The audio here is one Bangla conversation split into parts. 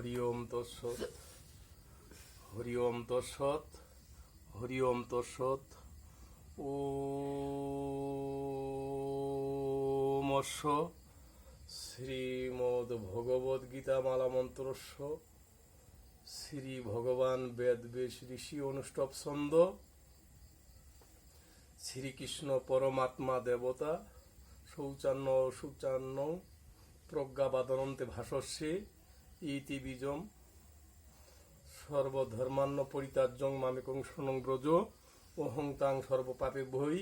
হরি ওম তৎসৎ হরি ওম তৎসৎ হরি ওম তৎসৎ ও মৎস্য শ্রীমদ ভগবদ গীতা মালা মন্ত্রস্য শ্রী ভগবান বেদ বেশ ঋষি অনুষ্টব ছন্দ শ্রীকৃষ্ণ পরমাত্মা দেবতা, শৌচান্ন অশৌচান্ন প্রজ্ঞাবাদনন্তে ভাষস্যে ইতি বীজম সর্বধর্মান্ন পরিত্যাজ্যং মামেকং শনং ব্রজ অহং তাং সর্বপাপে বই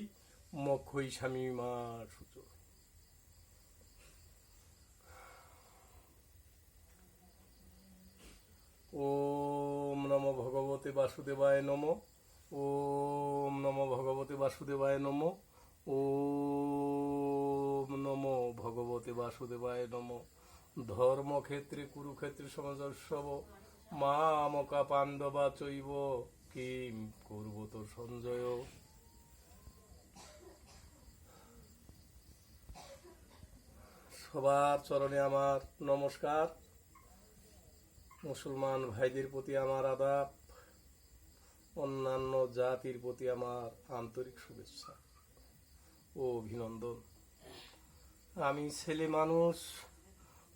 মক্ষই স্বামী মা সূচ। ওম নম ভগবতে বাসুদেবায় নম, ওম নম ভগবতে বাসুদেবায় নম, ওম নম ভগবতে বাসুদেবায় নম। ধর্মক্ষেত্রে, কুরুক্ষেত্রে সমাজস্বব মামকা পাণ্ডবা চৈব, কিম করব তো সঞ্জয়? সবার চরণে আমার নমস্কার। মুসলমান ভাইদের প্রতি আমার আদাব, অন্যান্য জাতির প্রতি আমার আন্তরিক শুভেচ্ছা ও অভিনন্দন। আমি ছেলে মানুষ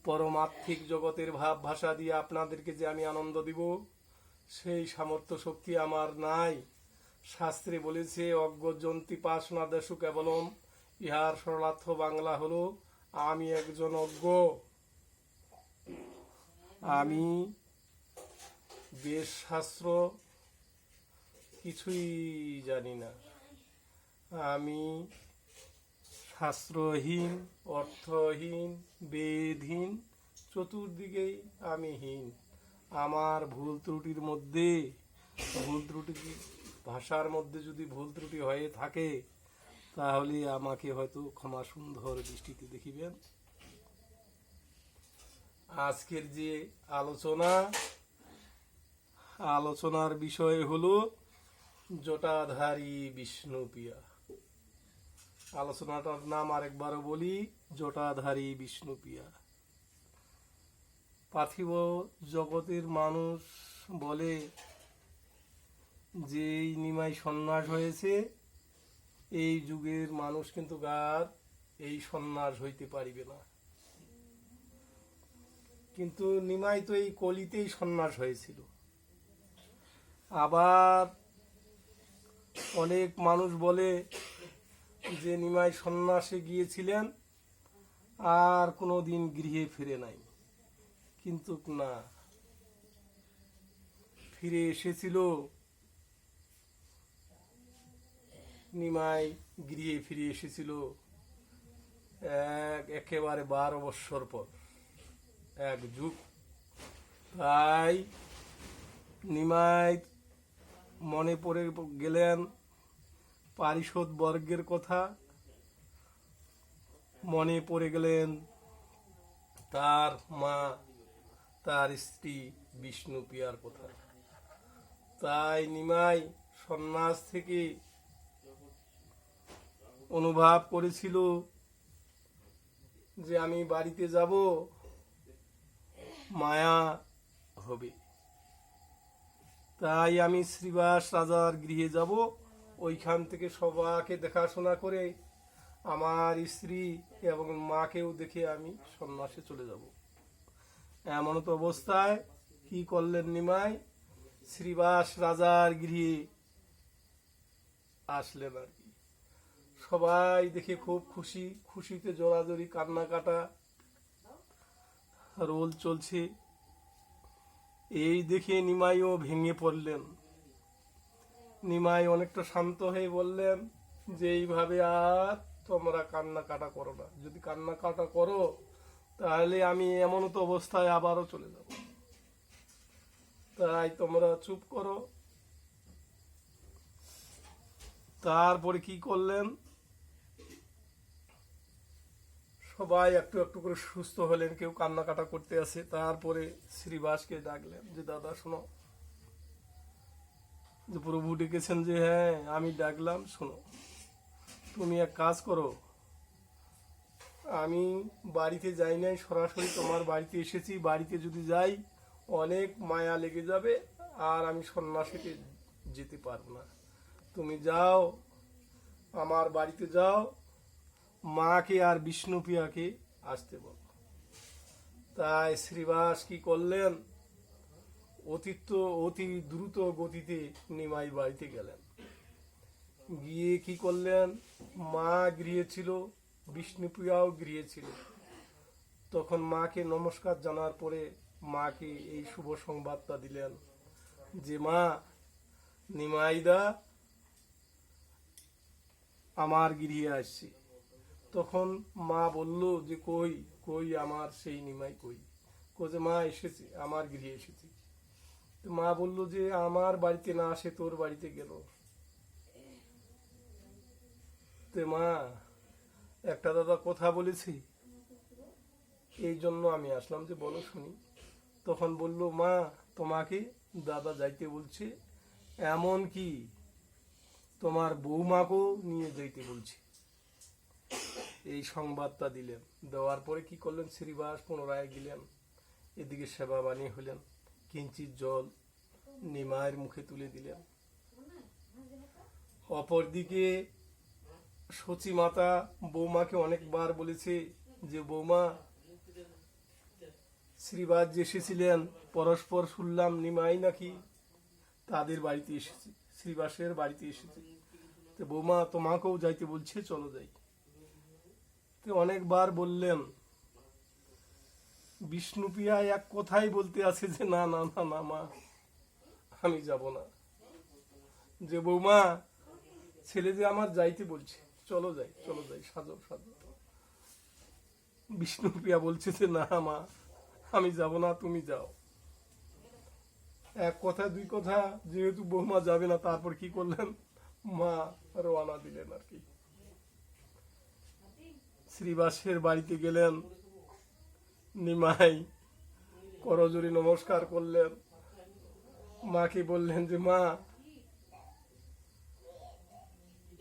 পরমাত্মিক জগতের ভাব ভাষা দিয়ে আপনাদেরকে যে আমি আনন্দ দিব, সেই সামর্থ্য শক্তি আমার নাই। শাস্ত্রে বলেছে অজ্ঞজন্তি পাশ না দেশু কেবলম, ইহার সরলার্থ বাংলা হলো, আমি একজন অজ্ঞ। আমি বেশ শাস্ত্র কিছুই জানি না। আমি শাস্ত্রহীন, অর্থহীন, বেদহীন, চতুর্দিকেই আমি হীন আমার ভুল ত্রুটির মধ্যে, ভুল ত্রুটি ভাষার মধ্যে যদি ভুল ত্রুটি হয়ে থাকে, তাহলে আমাকে হয়তো ক্ষমা সুন্দর দৃষ্টিতে দেখিবেন। আজকের যে আলোচনা, আলোচনার বিষয় হলো জটাধারী বিষ্ণুপ্রিয়া আলোচনাটার নাম আরেকবারও বলি, জটাধারী বিষ্ণুপ্রিয়া পার্থিব জগতের মানুষ বলে যে নিমাই সন্ন্যাস হয়েছে, এই যুগের মানুষ কিন্তু গার এই সন্ন্যাস হইতে পারিবে না। কিন্তু নিমাই তো এই কলিতেই সন্ন্যাস হয়েছিল। আবার অনেক মানুষ বলে যে নিমাই সন্ন্যাসে গিয়েছিলেন, আর কোনো দিন গৃহে ফিরে নাই। কিন্তু না, ফিরে এসেছিল। নিমাই গৃহে ফিরে এসেছিল এক একেবারে বারো বৎসর পর, এক যুগ। তাই নিমাই মনে পড়ে গেলেন পারিষদ বর্গের কথা মনে পড়ে গেলেন তার মা, তার স্ত্রী বিষ্ণুপ্রিয়ার কথা। তাই নিমাই সন্ন্যাস থেকে অনুভব করেছিল যে আমি বাড়িতে যাব, মায়া হবে। তাই আমি শ্রীবাস রাজার গৃহে যাব। ওইখান থেকে সবাকে দেখাশোনা করে আমার স্ত্রী এবং মাকেও দেখে আমি সন্ন্যাসে চলে যাব। এমন তো অবস্থায় কি করলেন নিমাই? শ্রীবাস রাজার গৃহে আসলেন আর কি। সবাই দেখে খুব খুশি, খুশিতে জোরাজোরি কান্না কাটা রোল চলছে। এই দেখে নিমাইও ভেঙে পড়লেন। নিমাই অনেকটা শান্ত হয়ে বললেন, যে এইভাবে আর তোমরা কান্না কাটা করো না। যদি কান্না কাটা করো, তাহলে আমি এমন তো অবস্থায় আবারও চলে যাব। তাই তোমরা চুপ করো। তারপরে কি করলেন? সবাই একটু একটু করে সুস্থ হলেন, কেউ কান্নাকাটা করতে আসে। তারপরে শ্রীবাসকে ডাকলেন যে, দাদা, শোনো যে প্রভু ডেকেছেন যে হ্যাঁ আমি ডাকলাম, শোনো। তুমি এক কাজ করো। আমি বাড়িতে যাই নাই, সরাসরি তোমার বাড়িতে এসেছি। বাড়িতে যদি যাই, অনেক মায়া লেগে যাবে আর আমি সন্ন্যাসীকে যেতে পারব না। তুমি যাও, আমার বাড়িতে যাও। মাকে আর বিষ্ণুপ্রিয়াকে আসতে বলো। তাই শ্রীবাস কি করলেন? অতীত, অতি দ্রুত গতিতে নিমাই বাড়িতে গেলেন। গিয়ে কি করলেন? মা গৃহে ছিল বিষ্ণুপ্রিয়াও গৃহে ছিল তখন মাকে নমস্কার জানার পরে মাকে এই শুভ সংবাদটা দিলেন যে, মা, নিমাইদা আমার গৃহে আসছে। তখন মা বলল যে, কই কই আমার সেই নিমাই কই যে, মা এসেছে, আমার গৃহে এসেছে। মা বলল যে, আমার বাড়িতে না আসে, তোর বাড়িতে গেল তে মা, একটা দাদা কথা বলেছি। এই জন্য আমি আসলাম যে, বলো শুনি। তখন বলল, মা, তোমাকে দাদা যাইতে বলছে, এমন কি তোমার বৌমাকেও নিয়ে যাইতে বলছে। এই সংবাদটা দিলেন। দেওয়ার পরে কি করলেন? শ্রীবাস পুনরায় গেলেন। এদিকে সেবা বাণী হলেন। কিঞ্চিত জল নিমায়ের মুখে তুলে দিলেন অপরদিকে সচি মাতা বৌমাকে অনেকবার বলেছে যে, বৌমা শ্রীবাস যে এসেছিলেন, পরস্পর শুনলাম নিমাই নাকি তাদের বাড়িতে এসেছে, শ্রীবাসের বাড়িতে এসেছে। তো বৌমা, তোমাকেও যাইতে বলছে, চলো যাই। তো অনেকবার বললেন বিষ্ণুপ্রিয়া এক কথাই বলতে আছে যে, না না না না, মা, আমি যাব না। যে বৌমা, ছেলে যে আমার যাইতে বলছে, চলো যাই চলো যাই, সাজো সাজো। বিষ্ণুপ্রিয়া বলছে যে, না, মা, আমি যাব না, তুমি যাও। এক কথা, দুই কথা, যেহেতু বৌমা যাবে না, তারপর কি করলেন? মা রওনা দিলেন আর কি। শ্রীবাসের বাড়িতে গেলেন। নিমাই, করজোরি নমস্কার করলেন। মাকে বললেন যে, মা,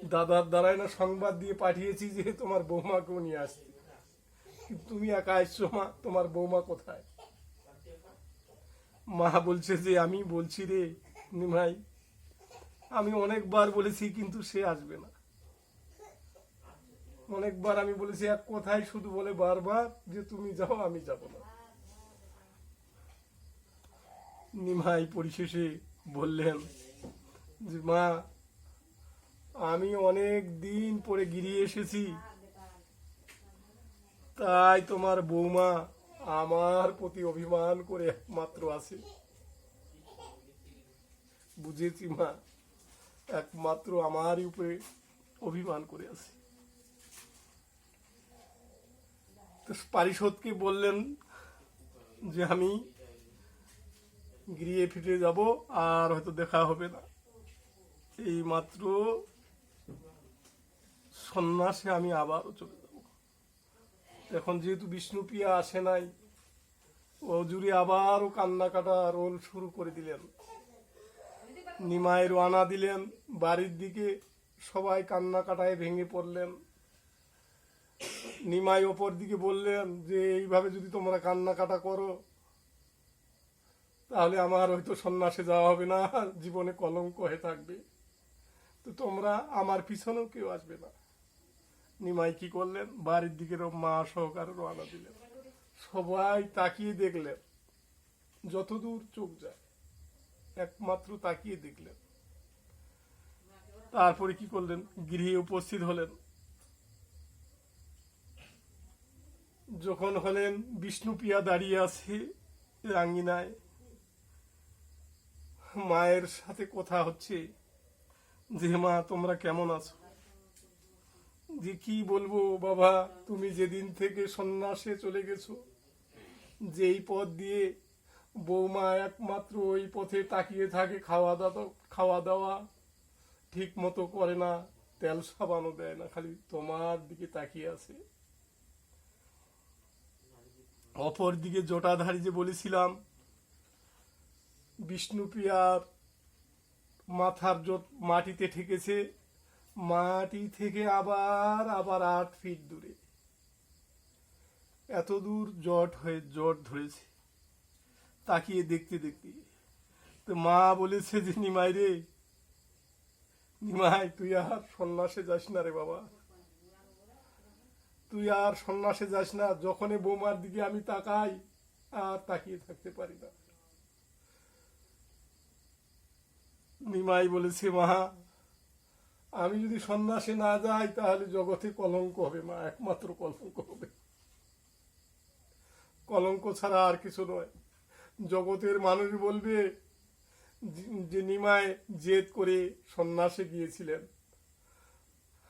দাদার দ্বারাই না সংবাদ দিয়ে পাঠিয়েছি যে তোমার বৌমাকেও নিয়ে আসছে। তুমি একা এসছো, মা, তোমার বৌমা কোথায়? মা বলছে যে, আমি বলছি রে, নিমাই, আমি অনেকবার বলেছি, কিন্তু সে আসবে না। অনেকবার আমি বলেছি, এক কথাই শুধু বলে বারবার যে তুমি যাও, আমি যাব না। নিমাই পরিশেষে বললেন, যে মা, আমি অনেক দিন পরে গিরিয়ে এসেছি। তাই তোমার বৌমা আমার প্রতি অভিমান করে একমাত্র আছে। বুঝেছি মা, একমাত্র আমারই উপরে অভিমান করে আছে তো পারিষদকে বললেন যে আমি গিরিয়ে ফিরে যাব আর হয়তো দেখা হবে না। এই মাত্র সন্ন্যাসে আমি আবারও চলে যাব। এখন যেহেতু বিষ্ণুপ্রিয়া আসে নাই ও আবারও কান্নাকাটা রোল শুরু করে দিলেন। নিমায়ের আনা দিলেন, বাড়ির দিকে সবাই কান্না কাটায় ভেঙে পড়লেন। নিমাই ওপর দিকে বললেন যে, এইভাবে যদি তোমরা কান্না কাটা করো, তাহলে আমার হয়তো সন্ন্যাসে যাওয়া হবে না জীবনে কলঙ্ক হয়ে থাকবে। তো তোমরা আমার পিছনেও কেউ আসবে না। নিমাই কি করলেন? বাড়ির দিকে মা সহকারে রওনা দিলেন। সবাই তাকিয়ে দেখলেন, যতদূর চোখ যায়, একমাত্র তাকিয়ে দেখলেন। তারপরে কি করলেন? গৃহে উপস্থিত হলেন। যখন হলেন বিষ্ণুপ্রিয়া দাঁড়িয়ে আছে রাঙ্গিনায়, মায়ের সাথে কথা হচ্ছে যে, মা, তোমরা কেমন আছো? যে, কি বলব বাবা, তুমি যেদিন থেকে সন্ন্যাসে চলে গেছো, যেই পথ দিয়ে বৌমা একমাত্র ওই পথে তাকিয়ে থাকে খাওয়া দাওয়া খাওয়া দাওয়া ঠিক মতো করে না, তেল সাবানও দেয় না, খালি তোমার দিকে তাকিয়ে আছে। অপর দিকে জটাধারী যে বলেছিলাম বিষ্ণুপ্রিয়ার মাথার জোট মাটিতে ঠেকেছে, মাটি থেকে আবার আবার আট ফিট দূরে। এত দূর জট হয়ে, জট ধরেছে। তাকিয়ে দেখতে দেখতে, তো মা বলেছে যে, নিমাই রে, নিমাই, তুই আর সন্ন্যাসে যাস না রে বাবা। তুই আর সন্ন্যাসে যাস না, যখনই বৌমার দিকে আমি তাকাই, আর তাকিয়ে থাকতে পারি না। নিমাই বলেছে, মা, আমি যদি সন্ন্যাসে না যাই, তাহলে জগতে কলঙ্ক হবে, মা, একমাত্র কলঙ্ক হবে। কলঙ্ক ছাড়া আর কিছু নয়। জগতের মানুষ বলবে, যে- নিমায় জেদ করে সন্ন্যাসে গিয়েছিলেন।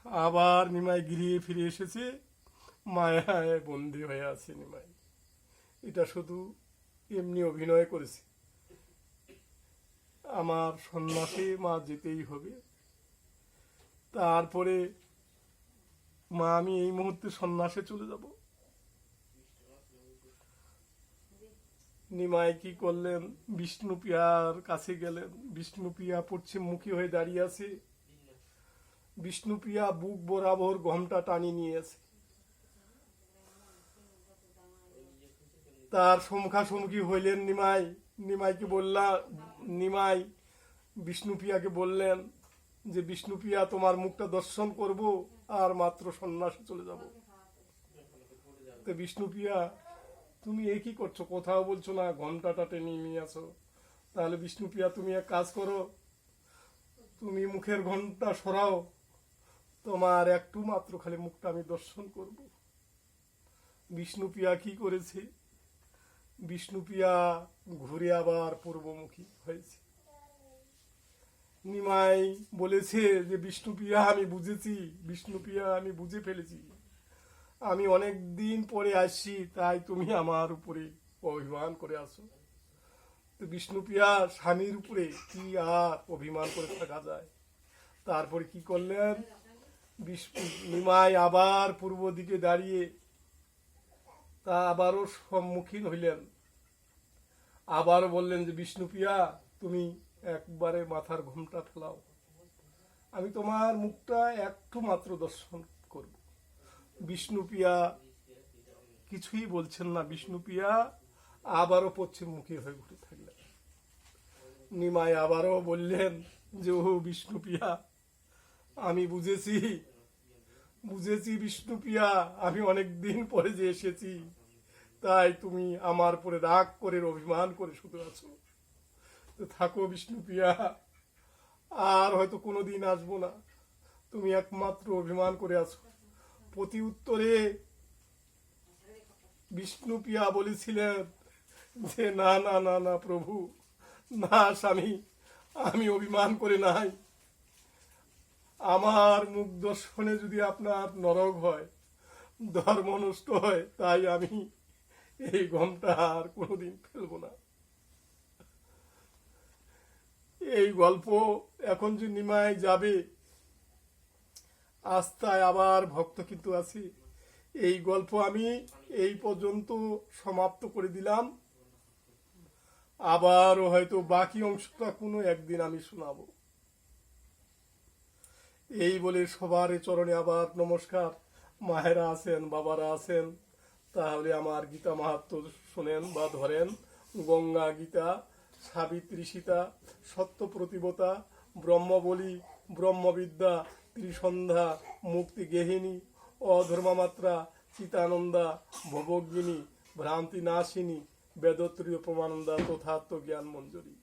আবার নিমাই গিরিয়ে ফিরে এসেছে মায়ায় বন্দি হয়ে আছে নিমাই। এটা শুধু এমনি অভিনয় করেছে। আমার সন্ন্যাসে মা যেতেই হবে। তারপরে মা, আমি এই মুহূর্তে সন্ন্যাসে চলে যাব। নিমাই কি করলেন? বিষ্ণুপ্রিয়ার কাছে গেলেন। বিষ্ণুপ্রিয়া পশ্চিম মুখী হয়ে দাঁড়িয়ে আছে। বিষ্ণুপ্রিয়া বুক বরাবর গমটা টানি নিয়েছে তার সম্মুখাসম্মুখী হইলেন নিমাই। নিমাইকে বললা, নিমাই বিষ্ণুপ্রিয়াকে বললেন যে বিষ্ণুপ্রিয়া তোমার মুখটা দর্শন করব আর মাত্র সন্ন্যাসে চলে যাব। তো বিষ্ণুপ্রিয়া তুমি এ কি করছ? কোথাও বলছো না, ঘন্টাটা টেনে নিয়ে আসো। তাহলে বিষ্ণুপ্রিয়া তুমি এক কাজ করো, তুমি মুখের ঘণ্টা সরাও। তোমার একটু মাত্র খালি মুখটা আমি দর্শন করব। বিষ্ণুপ্রিয়া কি করেছে? বিষ্ণুপ্রিয়া ঘুরে আবার পূর্বমুখী হয়েছে। নিমাই বলেছে যে, বিষ্ণুপ্রিয়া, আমি বুঝেছি, বিষ্ণুপ্রিয়া, আমি বুঝে ফেলেছি। আমি অনেক দিন পরে আসছি, তাই তুমি আমার উপরে অভিমান করে আসো। তো বিষ্ণুপ্রিয়া স্বামীর উপরে কি আর অভিমান করে থাকা যায়? তারপরে কি করলেন? নিমাই আবার পূর্ব দিকে দাঁড়িয়ে তা আবারও সম্মুখীন হইলেন। আবার বললেন যে বিষ্ণুপ্রিয়া তুমি একবারে মাথার ঘুমটা ফেলাও। আমি তোমার মুখটা একটু মাত্র দর্শন করব। বিষ্ণুপ্রিয়া কিছুই বলছেন না। বিষ্ণুপ্রিয়া আবারও পশ্চিমমুখী হয়ে ঘুরে থাকলেন। নিমায় আবারও বললেন যে ও বিষ্ণুপ্রিয়া আমি বুঝেছি বুঝেছি বিষ্ণুপ্রিয়া আমি অনেক দিন পরে যে এসেছি তাই তুমি আমার পরে রাগ করে, অভিমান করে শুধু আছো। তো থাকো বিষ্ণুপ্রিয়া আর হয়তো কোনো দিন আসব না। তুমি একমাত্র অভিমান করে আছো। প্রতি উত্তরে বিষ্ণুপ্রিয়া বলেছিলেন যে, না না না না, প্রভু, না স্বামী, আমি অভিমান করে নাই। আমার মুখ দর্শনে যদি আপনার নরক হয়, ধর্ম নষ্ট হয়, তাই আমি এই গমটা আর কোনোদিন ফেলব না। এই গল্প এখন যে নিমায় যাবে, আস্থায় আবার ভক্ত কিন্তু আছি। এই গল্প আমি এই পর্যন্ত সমাপ্ত করে দিলাম। আবারও হয়তো বাকি অংশটা কোনো একদিন আমি শোনাবো। এই বলে সবার চরণে আবার নমস্কার। মায়েরা আছেন, বাবারা আছেন। তাহলে আমার গীতা মাহাত্ম শোনেন বা ধরেন, গঙ্গা গীতা, সাবিত্রী সীতা সত্য প্রতিবতা ব্রহ্মবলি, ব্রহ্মবিদ্যা, ত্রিসন্ধ্যা মুক্তি গেহিনী অধর্মামাত্রা, চিতানন্দা ভবজ্ঞিনী ভ্রান্তি নাশিনী বেদত্রীয় প্রমানন্দা তথাত্ম জ্ঞান মঞ্জুরি